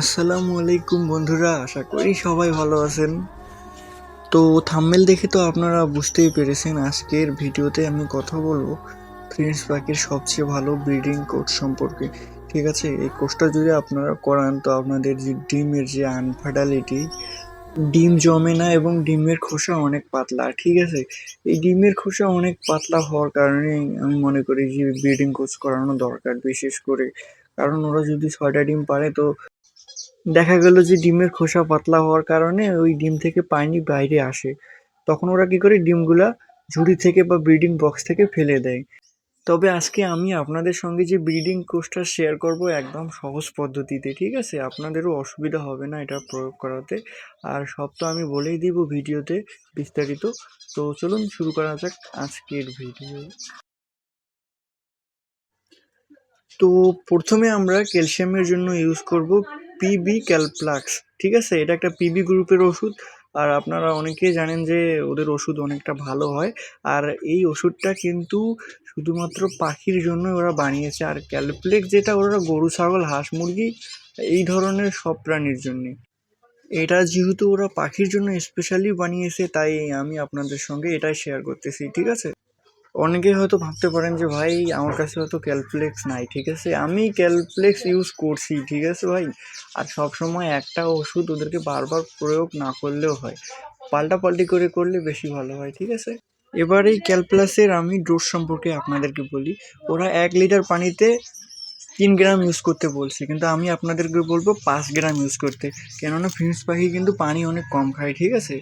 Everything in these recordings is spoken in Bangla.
আসসালামু আলাইকুম বন্ধুরা, আশা করি সবাই ভালো আছেন। তো থাম্মেল দেখে তো আপনারা বুঝতেই পেরেছেন আজকের ভিডিওতে আমি কথা বলব ফ্রেন্ডস পাখির সবচেয়ে ভালো ব্রিডিং কোর্স সম্পর্কে। ঠিক আছে, এই কোর্সটা যদি আপনারা করান, তো আপনাদের যে ডিমের যে আনফার্টালিটি ডিম জমে না এবং ডিমের খোসা অনেক পাতলা। ঠিক আছে, এই ডিমের খোসা অনেক পাতলা হওয়ার কারণে আমি মনে করি যে ব্রিডিং কোর্স করানো দরকার বিশেষ করে। কারণ ওরা যদি ছয়টা ডিম পারে, তো দেখা গেল যে ডিমের খোসা পাতলা হওয়ার কারণে ওই ডিম থেকে পানি বাইরে আসে। তখন ওরা কি করে ডিমগুলা ঝুড়ি থেকে বা ব্রিডিং বক্স থেকে ফেলে দেয়। তবে আজকে আমি আপনাদের সঙ্গে যে ব্রিডিং কোর্সটা শেয়ার করব একদম সহজ পদ্ধতিতে, ঠিক আছে? আপনাদেরও অসুবিধা হবে না এটা প্রয়োগ করাতে। আর সব তো আমি বলেই দিব ভিডিওতে বিস্তারিত। তো চলুন শুরু করা যাক আজকের ভিডিও তো প্রথমে আমরা ক্যালসিয়ামের জন্য ইউজ করব পিবি ক্যালপ্লাক্স ঠিক আছে? এটা একটা পিবি গ্রুপের ওষুধ। আর আপনারা অনেকেই জানেন যে ওদের ওষুধ অনেকটা ভালো হয়। আর এই ওষুধটা কিন্তু শুধুমাত্র পাখির জন্য ওরা বানিয়েছে। আর ক্যালপ্লেক্স যেটা, ওরা গরু, ছাগল, হাঁস, মুরগি, এই ধরনের সব প্রাণীর জন্যে। এটা যেহেতু ওরা পাখির জন্য স্পেশালি বানিয়েছে, তাই আমি আপনাদের সঙ্গে এটাই শেয়ার করতেছি, ঠিক আছে? অনেকে হয়তো ভাবতে পারেন যে, ভাই, আমার কাছে হয়তো ক্যালপ্লেক্স নাই, ঠিক আছে? আমি ক্যালপ্লেক্স ইউজ করছি, ঠিক আছে ভাই? আর সব সময় একটা ওষুধ ওদেরকে বারবার প্রয়োগ না করলেও হয়। পাল্টা পাল্টি করে করলে বেশি ভালো হয়, ঠিক আছে? এবার এই ক্যালপ্লাসের আমি ডোজ সম্পর্কে আপনাদেরকে বলি। ওরা এক লিটার পানিতে তিন গ্রাম ইউজ করতে বলছে। কিন্তু আমি আপনাদেরকে বলব, পাঁচ গ্রাম ইউজ করতে। কেননা ফিন্স পাখি কিন্তু পানি অনেক কম খায়, ঠিক আছে?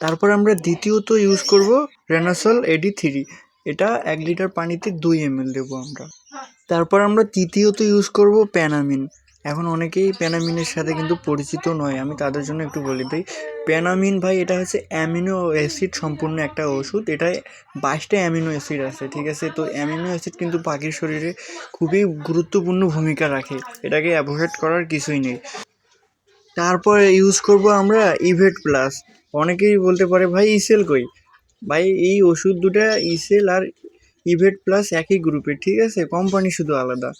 তারপর আমরা দ্বিতীয়ত ইউজ করব রেনাসল এডি থ্রি এটা এক লিটার পানিতে দুই এম এল দেবো আমরা। তারপর আমরা তৃতীয়ত ইউজ করব প্যানামিন এখন অনেকেই প্যানামিনের সাথে কিন্তু পরিচিত নয়, আমি তাদের জন্য একটু বলে দিই। প্যানামিন ভাই, এটা হচ্ছে অ্যামিনো অ্যাসিড সম্পূর্ণ একটা ওষুধ। এটায় বাইশটা অ্যামিনো অ্যাসিড আছে, ঠিক আছে? তো অ্যামিনো অ্যাসিড কিন্তু পাখির শরীরে খুবই গুরুত্বপূর্ণ ভূমিকা রাখে। এটাকে অ্যাভয়েড করার কিছুই নেই। তারপরে ইউজ করব আমরা ইভেট প্লাস অনেকেই বলতে পারে, ভাই ইসেল কই? ভাই, এই ওষুধ দুটা ইসেল আর ইভেট প্লাস একই গ্রুপের ঠিক আছে? কোম্পানি শুধু আলাদা।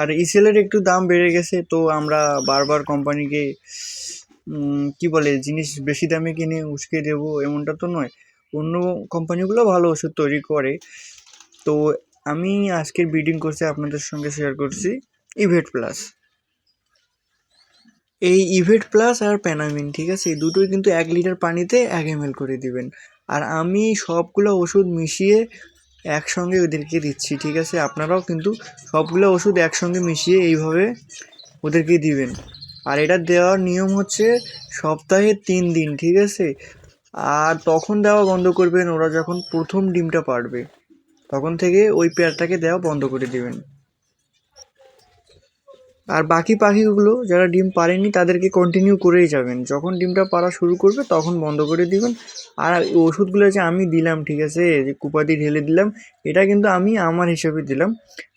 আর ইসেলের একটু দাম বেড়ে গেছে, তো আমরা বারবার কোম্পানিকে কি বলে, জিনিস বেশি দামে কিনে উস্কে দেব, এমনটা তো নয়। অন্য কোম্পানিগুলো ভালো ওষুধ তৈরি করে। তো আমি আজকের ব্রিডিং কোর্সে আপনাদের সঙ্গে শেয়ার করছি ইভেট প্লাস এই ইভেট প্লাস আর প্যানামিন, ঠিক আছে? এই দুটোই কিন্তু এক লিটার পানিতে এক এম করে দিবেন। আর আমি সবগুলো ওষুধ মিশিয়ে একসঙ্গে ওদেরকে দিচ্ছি, ঠিক আছে? আপনারাও কিন্তু সবগুলো ওষুধ একসঙ্গে মিশিয়ে এইভাবে ওদেরকে দিবেন। আর এটা দেওয়ার নিয়ম হচ্ছে সপ্তাহে তিন দিন, ঠিক আছে? আর তখন দেওয়া বন্ধ করবেন, ওরা যখন প্রথম ডিমটা পারবে তখন থেকে ওই পেয়ারটাকে দেওয়া বন্ধ করে দিবেন। আর বাকি পাখিগুলো যারা ডিম পারেনি তাদেরকে কন্টিনিউ করেই যাবেন। যখন ডিমটা পাড়া শুরু করবে তখন বন্ধ করে দিবেন। আর ওষুধগুলো যে আমি দিলাম, ঠিক আছে যে কুপাদি ঢেলে দিলাম, এটা কিন্তু আমি আমার হিসাবে দিলাম।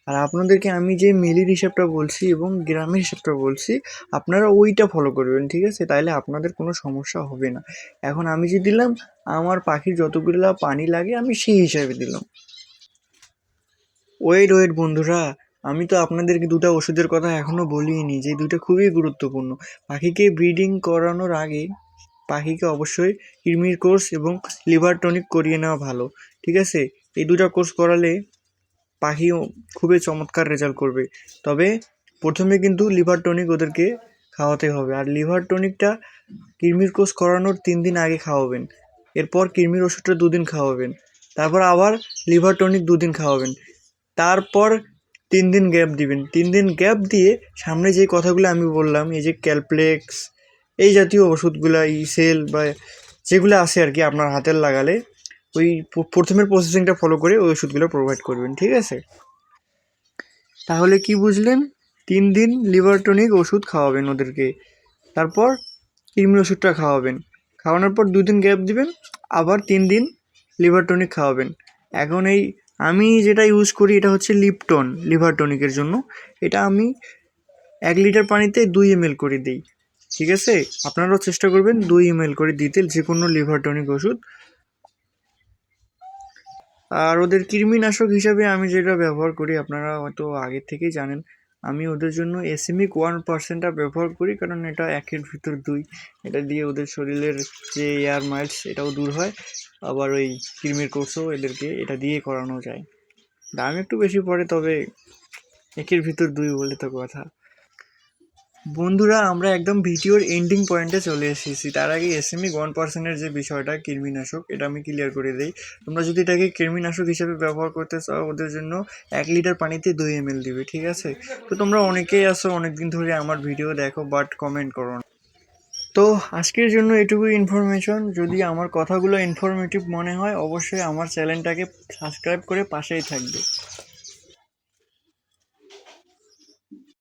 আর আপনাদেরকে আমি যে মিলির হিসাবটা বলছি এবং গ্রামের হিসাবটা বলছি, আপনারা ওইটা ফলো করবেন, ঠিক আছে? তাইলে আপনাদের কোনো সমস্যা হবে না। এখন আমি যে দিলাম, আমার পাখির যতগুলো পানি লাগে আমি সেই হিসাবে দিলাম। ওয়েট ওয়েট বন্ধুরা। আমি তো আপনাদেরকে দুটো ওষুধের কথা এখনও বলিনি, যে দুটো খুবই গুরুত্বপূর্ণ। পাখিকে ব্রিডিং করানোর আগে পাখিকে অবশ্যই কৃমির কোর্স এবং লিভার টনিক করিয়ে নেওয়া ভালো, ঠিক আছে? এই দুটো কোর্স করালে পাখি খুবই চমৎকার রেজাল্ট করবে। তবে প্রথমে কিন্তু লিভার টনিক ওদেরকে খাওয়াতে হবে, আর লিভার টনিকটা কৃমির কোর্স করানোর তিন দিন আগে খাওয়াবেন, এরপর কৃমির ওষুধটা দুদিন খাওয়াবেন, তারপর আবার লিভার টনিক দুদিন খাওয়াবেন। তারপর তিন দিন গ্যাপ দিবেন। তিন দিন গ্যাপ দিয়ে সামনে যে কথাগুলো আমি বললাম, এই যে ক্যালপ্লেক্স এই জাতীয় ওষুধগুলো ইসেল বা যেগুলো আছে আর কি আপনার হাতের লাগালে, ওই প্রথমের প্রসেসিংটা ফলো করে ওই ওষুধগুলো প্রোভাইড করবেন, ঠিক আছে? তাহলে কি বুঝলেন? তিন দিন লিভার টনিক ওষুধ খাওয়াবেন ওদেরকে। তারপর কৃমি ওষুধটা খাওয়াবেন। খাওয়ানোর পর দুদিন গ্যাপ দিবেন, আবার তিন দিন লিভার টনিক খাওয়াবেন। এখন এই আমি যেটা ইউজ করি এটা হচ্ছে লিপটন লিভার টনিকের জন্য। এটা আমি এক লিটার পানিতে দুই এম করে দিই, ঠিক আছে? আপনারাও চেষ্টা করবেন দুই এম করে দিতে যে কোনো লিভার টনিক ওষুধ। আর ওদের কৃমিনাশক হিসাবে আমি যেটা ব্যবহার করি, আপনারা হয়তো আগের থেকেই জানেন আমি ওদের জন্য এসিমিক ওয়ান পার্সেন্টটা ব্যবহার করি, কারণ এটা একের ভিতর দুই। এটা দিয়ে ওদের শরীরের যে এয়ার মাইলস এটাও দূর হয়। আবার ওই কৃমির কোর্সও এদেরকে এটা দিয়ে করানো যায়। দাম একটু বেশি পড়ে, তবে একের ভিতর দুই বলে তো কথা। বন্ধুরা, আমরা একদম ভিডিওর এন্ডিং পয়েন্টে চলে এসেছি। তার আগে এসএমই ওয়ান পার্সেন্টের যে বিষয়টা, কৃমিনাশক, এটা আমি ক্লিয়ার করে দিই। তোমরা যদি এটাকে কৃমিনাশক হিসেবে ব্যবহার করতে চাও, ওদের জন্য এক লিটার পানিতে দুই এম দিবে, ঠিক আছে? তো তোমরা অনেকেই আসো অনেকদিন ধরে আমার ভিডিও দেখো বাট কমেন্ট করো না। তো আজকের জন্য এটুকুই ইনফরমেশন যদি আমার কথাগুলো ইনফরমেটিভ মনে হয়, অবশ্যই আমার চ্যানেলটাকে সাবস্ক্রাইব করে পাশেই থাকবে।